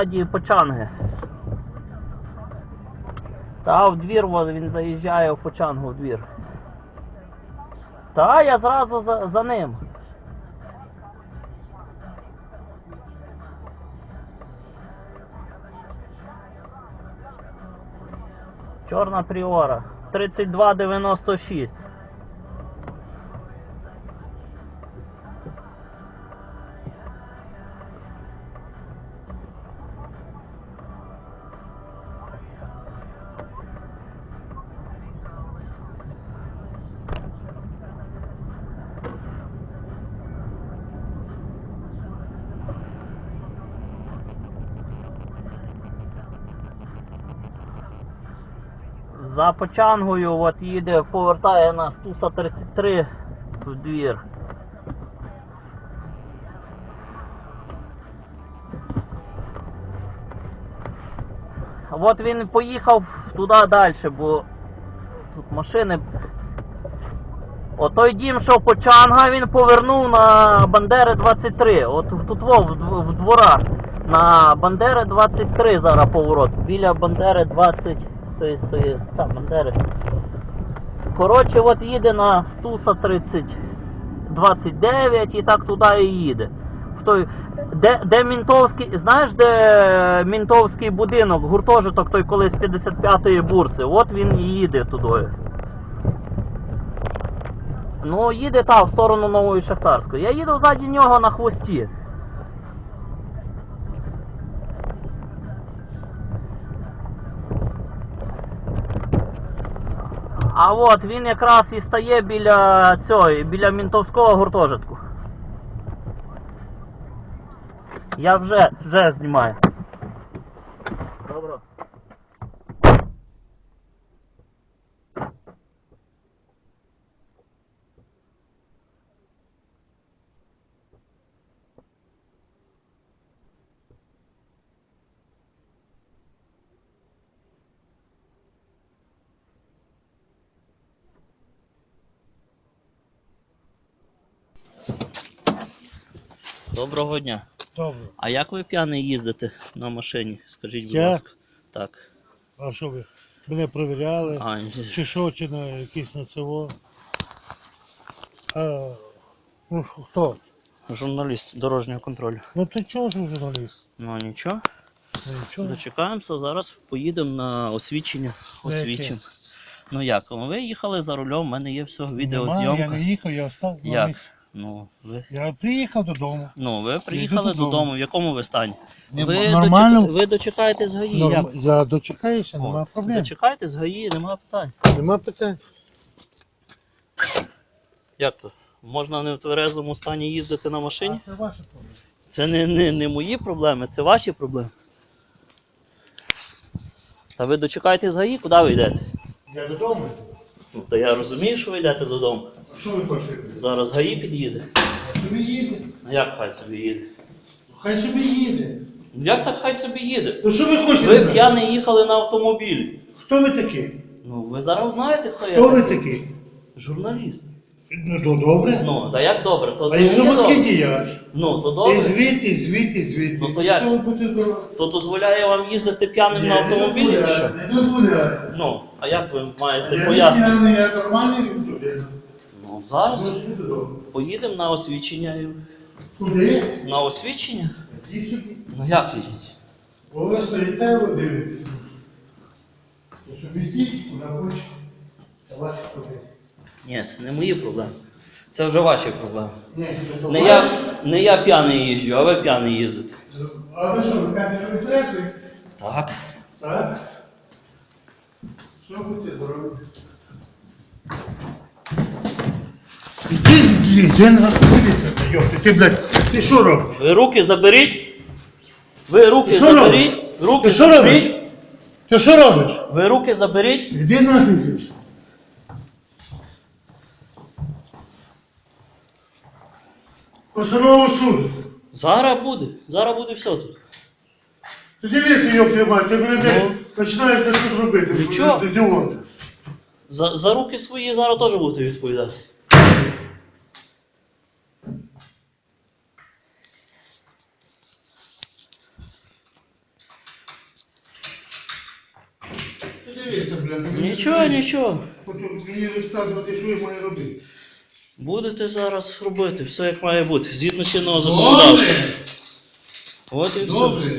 Раді почанги. Та в двір він заїжджає в почангу в двір. Та я зразу за, за ним. Чорна пріора. 3296. За почангою от їде, повертає нас Туса 33 в двір. От він поїхав туди далі, бо тут машини. Отой дім, що почанга, він повернув на Бандери 23. От тут во, в, дв- в дворах. На Бандери 23 зараз поворот. Біля Бандери 20. Тої стоїть. Там Бандери. Коротше, от їде на Стуса 30. 29 і так туди і їде. В той, де, де мінтовський, знаєш, де мінтовський будинок, гуртожиток той колись 55-ї бурси, от він і їде туди. Ну, їде там, в сторону Нової Шахтарської. Я їду ззаді нього на хвості. А от він якраз і стає біля цього, біля мінтовського гуртожитку. Я вже, вже знімаю. Доброго дня. Добре. А як ви п'яний їздите на машині? Скажіть, будь Я? ласка. Так. А що ви? Мене перевіряли? А, Чи що, чи на якийсь на цього? А, ну що, хто? журналіст дорожнього контролю. Ну ти чого ж ви журналіст? Ну нічого. Ну нічого. Дочекаємося, зараз поїдемо на освічення. На яке? Ну як? Ви їхали за рулем, в мене є все, Нема, відеозйомка. я не їхав, я остав на Як? місці. Ну, ви. Я приїхав додому. Ну, ви приїхали додому. додому. В якому ви стані? Не- ви, нормально. дочек- ви дочекаєтесь ГАІ. Як? Норм... Я дочекаюся, О, нема проблем. Дочекайтесь ГАІ, нема питань. Нема питань. Як то? Можна не в тверезому стані їздити на машині? А це ваша проблема. Це не, не, не мої проблеми, це ваші проблеми. Та ви дочекаєтесь ГАІ, куди ви йдете? Я додому. Ну, то я розумію, що ви йдете додому. Що ви хочете? Зараз ГАІ під'їде. Хай собі їде. Ну як хай собі їде? Хай собі їде. Як так хай собі їде? Ну що ви хочете? Ви мене? п'яний їхали на автомобілі. Хто ви такі? Ну ви зараз знаєте, хто я. Хто ви такий? Журналіст. Ну то добре. Ну, та як добре, то, А я є громадський добре. діяч. Ну, то І добре. звідти, звідти, звідти. Ну, то як? Що ви будете здорові? То дозволяє вам їздити п'яним на автомобілі чи що? Не дозволяє. Ну, а як ви маєте Я не пояснити? п'яний, я нормальний. Ну, зараз поїдемо на освічення. і- Куди? На освічення? Собі. Ну як їдіть? Бо ви стоїте, ви дивитесь. То собі куди хочете. Це ваші проблеми. Ні, це не мої проблеми. Це вже ваші проблеми. Ні, то Не ваші. я, не я п'яний їжджу, а ви п'яний їздите. А ви що, ви кажете, що ви? Так. Так? Що будете здорові? Іди, іди, іди на дивіться, йопти, ти, блядь, ти що робиш? Ви руки заберіть. Ви руки Ти що заберіть. робиш? Руки Ти що робиш? Ти що робиш? Ви руки заберіть. Іди нафіг. Постанову суду. Зараз буде. Зараз буде все тут. Ти дивися, йопти, мать, ти мене Ну. блядь, починаєш десь тут робити. Нічого. Ідіот. За, за руки свої зараз теж будете відповідати. Дивися, блядь. Нічого, нічого. Потім мені розказувати, що я маю робити. Будете зараз робити все як має бути, згідно чинного законодавства. Добре, От і все. добре.